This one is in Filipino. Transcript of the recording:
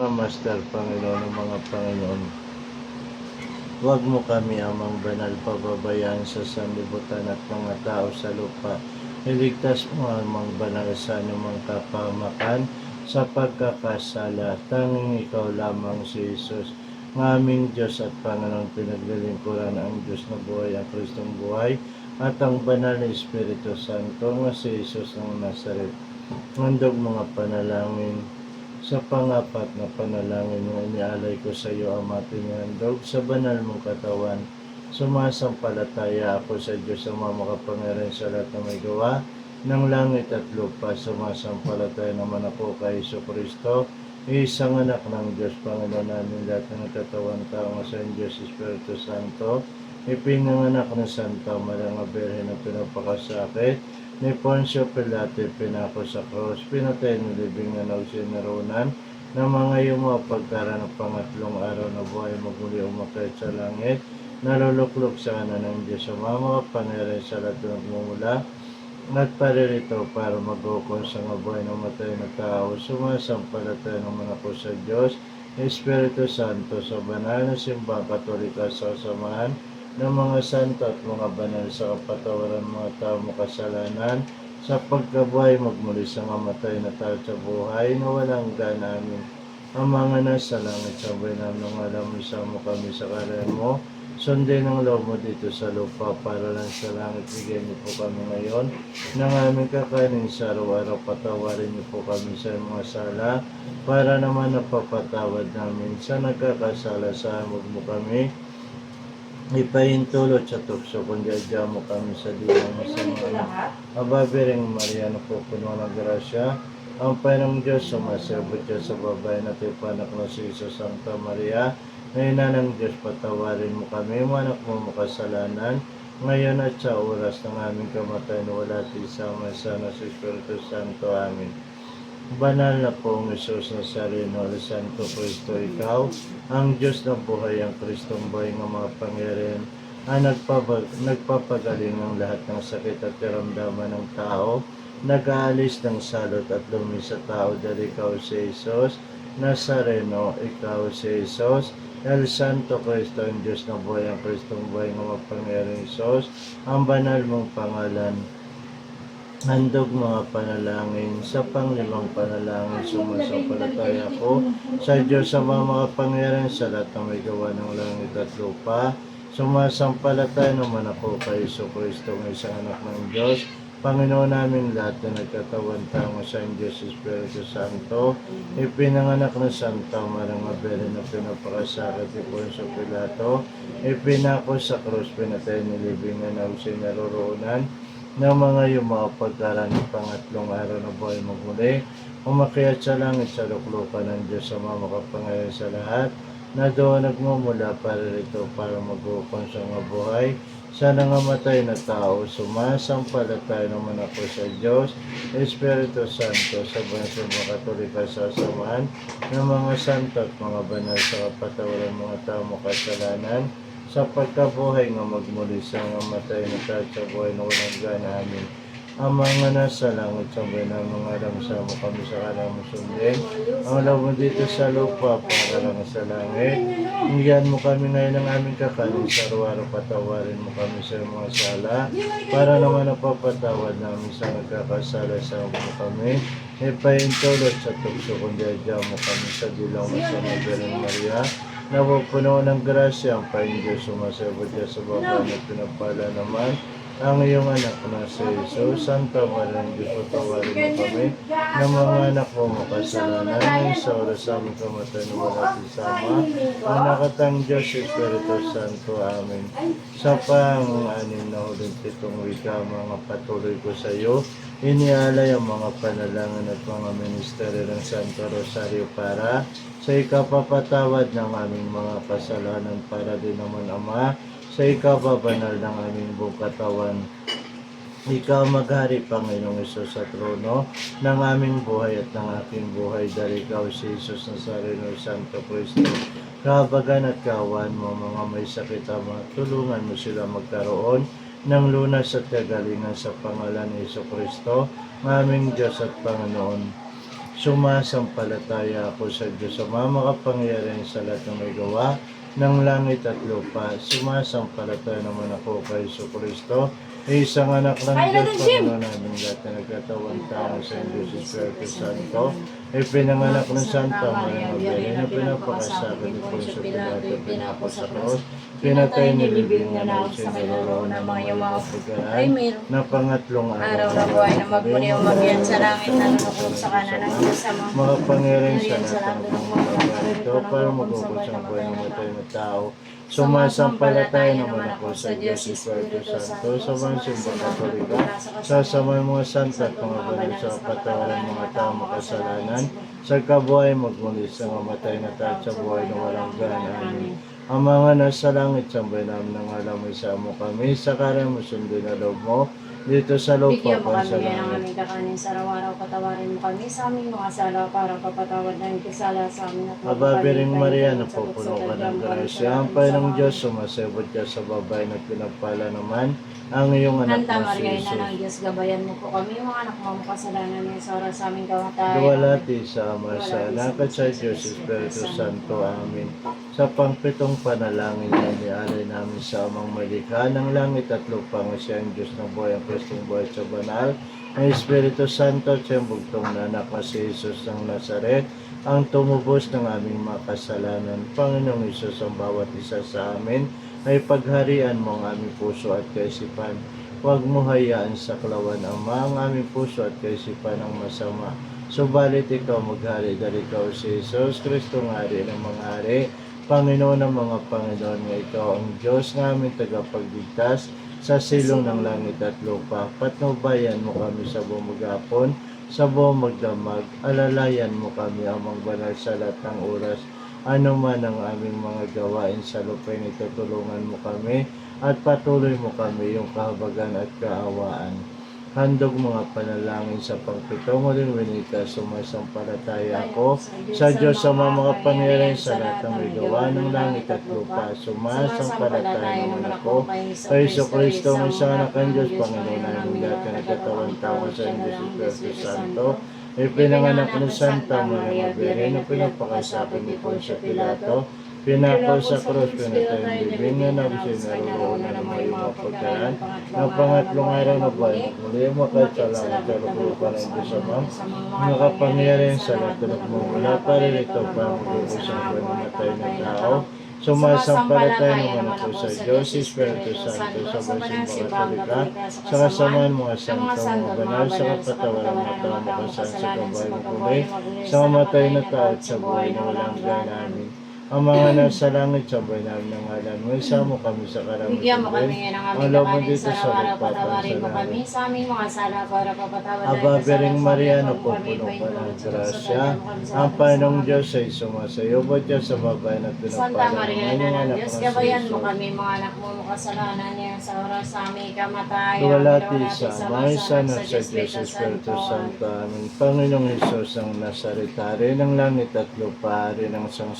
Mga Master, Panginoon ng mga Panginoon, huwag mo kami amang banal pababayaan sa sanlibutan at mga tao sa lupa. Iligtas mo amang banal sa anumang kapamakan sa pagkakasala. Tanging ikaw lamang si Jesus. Ng aming Diyos at Panginoon pinaglilingkuran ang Diyos na buhay, ang Kristong buhay, at ang banal na Espiritu Santo nga si Jesus ng Nazaret. Mandog mga panalangin sa pangapat na panalangin na inialay ko sa iyo, Ama Tinandog, sa banal mong katawan. Sumasampalataya ako sa Diyos ang makapangyarihan sa lahat na may gawa ng langit at lupa. Sumasampalataya naman ako kay Iso Kristo, isang anak ng Diyos, Panginoon namin lahat ng natatawan tao sa Diyos Espiritu Santo, ipinanganak ng Santa Maria nga Birhen na pinapakasakit, ni Poncio Pilate pinako sa krus, pinatay ng libing na nagsinarunan, na mga yumo pagkara ng pangatlong araw na buhay magmuli umakit sa langit, naluluklok sa kanan ng Diyos sa mga pangyari sa lahat ng mumula, at paririto para mag-ukon sa mga buhay ng matay na tao, sumasampalataya naman ako sa Diyos, Espiritu Santo sa banal na simbang katolika sa samahan ng mga santo at mga banal sa kapatawaran mga tao makasalanan, sa pagkabuhay magmuli sa mamatay na tao sa buhay na walang gana amin. Ang mga nasa langit sabay namin ng alam mo sa mo kami sa kalayan mo, sundin ang loob mo dito sa lupa para lang sa langit. Bigyan niyo po kami ngayon ng aming kakainin sa araw-araw. Patawarin niyo po kami sa mga sala para naman napapatawad namin sa nagkakasala sa amog mo kami ipahintulot sa tukso adya mo kami sa dilang mo sa mga Ababiring Maria na po puno ng grasya, ang Panginoong Diyos sumasabot siya sa babae na tipanak na si Jesus Santa Maria, ngayon na ng Diyos patawarin mo kami, mga anak mo makasalanan, ngayon at sa oras ng aming kamatay na wala tisama sana sa Espiritu Santo. Amen. Banal na pong Isus na Sarino, Santo Cristo, Ikaw, ang Diyos ng buhay, ang Kristong buhay ng mga pangyarihan, ang nagpapag, nagpapagaling ng lahat ng sakit at karamdaman ng tao, nag-aalis ng salot at lumi sa tao dahil ikaw si Jesus, Nazareno, ikaw si Jesus, El Santo Cristo, ang Diyos ng buhay, ang Kristong buhay ng mga pangyarihan, Jesus, ang banal mong pangalan, Handog mga panalangin sa panglimang panalangin sumasampalataya ko sa Diyos sa mga makapangyarihan sa lahat ng may gawa ng langit at lupa. Sumasampalataya naman ako kay Iso Kristo ng isang anak ng Diyos. Panginoon namin lahat na nagkatawan tango sa Diyos Espiritu Santo, ipinanganak ng Santa Marang Abel na pinapakasakit ni Poncio Pilato, ipinako sa krus, pinatay ni Libingan na sinaroroonan, ng mga yumapagdara ng pangatlong araw na buhay magmuli, umakyat sa langit sa luklukan ng Diyos sa mga makapangayon sa lahat, na doon nagmumula para rito para mag-uukon sa mga buhay, sa nangamatay na tao, sumasampalataya naman ako sa Diyos, Espiritu Santo, sa bansa mga katolika sa samahan, ng mga santo at mga banal sa kapatawaran mga tao makasalanan, sa pagkabuhay nga magmuli sa nga matay na tayo sa buhay na walang gana amin. Ang mga nasa langit sa buhay na mga alam sa mo kami sa kalang sundin. Ang alam mo dito sa lupa, para lang sa langit. Hinggan mo kami ngayon ng aming kakanin sa araw-araw patawarin mo kami sa mga sala para naman napapatawad namin sa nagkakasala sa mo kami. Ipahintulot sa tukso kundi adya mo kami sa dilaw sa Madaling Maria napupuno ng grasya ang Panginoon Diyos sumasabot niya sa baba na pinagpala naman ang iyong anak na si Maria ng Diyos, patawarin mo kami ng mga anak mo makasalanan ngayon sa oras aming kamatay na wala sama. Ang nakatang Diyos, Espiritu Santo. Amen. Sa pang-anim na huling pitong wika, mga patuloy ko sa iyo, inialay ang mga panalangin at mga ministeryo ng Santo Rosario para sa ikapapatawad ng aming mga kasalanan para din naman Ama sa ikababanal ng aming buong katawan. Ikaw maghari, Panginoong Isus sa trono ng aming buhay at ng aking buhay dahil ikaw si Jesus Nazareno Santo Cristo. Kabagan at kawan mo mga may sakit ama, tulungan mo sila magkaroon ng lunas at kagalingan sa pangalan ni Iso Kristo, ng aming Diyos at Panginoon. Sumasampalataya ako sa Diyos sa mga makapangyarihan sa lahat ng may gawa ng langit at lupa. Sumasampalataya naman ako kay Iso Kristo, isang anak ng Diyos! Panginoon namin lahat na nagkatawan tao sa Diyos Espiritu Santo, ipinanganak ng Santa Maria Mabel, na pinapakasabi ni Poncio Pilato, pinako sa cross, pinatay ni Libing na ng sinularo ng mga Ay, meron. na pangatlong Araw na buhay na magmuli o magyan sa langit na nunukog sa kanan ng Diyos sa mga makapangyarihan sa sa lahat ng mga ito para magubos ang buhay ng matay na tao. Sumasampalataya naman ako sa Diyos Espiritu Santo. Sa mga simbang katolika, sa samay mga santa at mga banal sa patawaran ng mga tao makasalanan, sa kabuhay magmuli sa mga matay na tao sa buhay na walang gana. Ang mga nasa langit, sambay namin ng alam mo sa mo kami, sa karan mo sundin na loob mo, dito sa lupa Bigyan mo pa kami sa ngayon ng langit. aming kakanin sa araw-araw. Patawarin mo kami sa aming mga sala para papatawad na yung kasala sa amin. At Ababiring Maria, na napupuno ka ng grasya. Ang Panginoong Diyos, sumasabot ka sa babae na pinagpala naman ang iyong anak Hanta na si Maria, ina Jesus. ng Diyos, gabayan mo po kami, mga anak mo kasalanan niya sa oras sa aming kamatayan. Duwalati sa Ama sa Anak at sa Diyos Espiritu Santo. Amen. Sa pangpitong panalangin na nialay namin sa amang malikha ng langit at lupa nga siya ang Diyos ng buhay ang Kristong buhay sa banal. Ang Espiritu Santo at siyang bugtong na anak na si Jesus ng Nazaret ang tumubos ng aming mga kasalanan. Panginoong Isus ang bawat isa sa amin ay pagharian mo ang aming puso at kaisipan. Huwag mo hayaan sa klawan ang mga aming puso at kaisipan ng masama. Subalit ikaw maghari dahil ikaw si Jesus Kristo ng hari ng mga hari, Panginoon ng mga Panginoon nga ikaw ang Diyos ng aming tagapagligtas sa silong ng langit at lupa. Patnubayan mo kami sa bumagapon, sa buong magdamag, alalayan mo kami amang banal sa lahat ng oras. Ano man ang aming mga gawain sa lupa ito, tulungan mo kami at patuloy mo kami yung kahabagan at kaawaan. Handog mga panalangin sa pagpito mo rin winika, sumasampalataya ako sa Diyos sa mga mga pangyarihan sa lahat ng may gawa ng langit at lupa. Sumasampalataya naman ako kay Iso Kristo, ang isang anak ng Diyos, Panginoon namin lahat na nagkatawan tao sa Diyos Espiritu Santo, ipinanganak ng Santa Maria Virgen na pinapakasabi ni Poncio Pilato, pinako sa krus, pinatay. ang bibing na nabisin na ng mga mga pagkaan, ng pangatlong araw na buhay, muli makasalamat sa lupa ng Diyos Ama, mga kapangyarihan sa lahat ng mula para rito para magubos ang buhay ng ng tao, Sumasampalataya naman ako sa Diyos, Espiritu Santo, sa mga simbang katolika, sa kasamaan mga santo, mga banal, sa kapatawaran ng mga tao makasan sa kabay ng kulay, sa mamatay na tao at sa buhay na walang gana amin. Ang mga nasa langit, sabay namin ng ngalan mo, isama kami sa karamang Bigyan mo kami ngayon ng aming kakanin dito sa sa araw-araw. Patawarin mo sa kami sa aming mga sala para papatawad na Aba, Bering Maria, napupuno ka ng grasya. Ang Panginoong Diyos ay sumasayo. Ba't yan sa babae na Santa pinagpala Maria, inyong ng Diyos, na gabayan mo kami, mga anak mo, makasalanan niya sa oras sa aming kamatayan. Duwalati sa Ama, sa Anak, sa Diyos, Espiritu Santo. Amen. Panginoong Hesus ang Nazaretari ng langit at lupa, rin ang sang